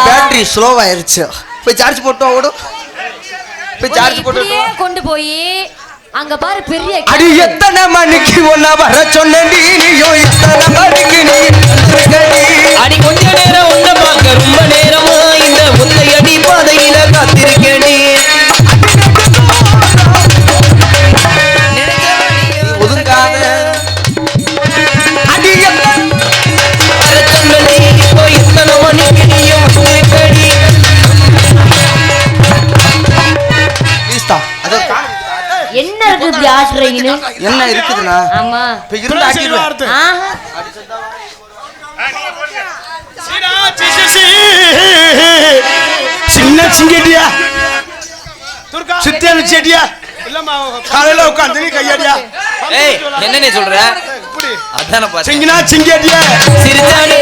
Battery ஸ்லோவாயிருச்சு போய் charge போட்டோம் ஓடும் போய் சார்ஜ் போட்டு கொண்டு போய் அங்க பாரு பெரிய அடி எத்தனை மணிக்கு ஒன்ன வர சொன்னடி இப்படி ஆசுறீங்கன்னு என்ன இருக்குதுண்ணா? ஆமா. இப்ப இருந்து சின்ன சிங்கடியா? சித்தியான செடியா? காலையில உட்காந்து நீ கையடியா? ஏய் என்னன்னு சொல்ற? அதான சிங்கினா சிங்கடியா? சிரிச்சாடி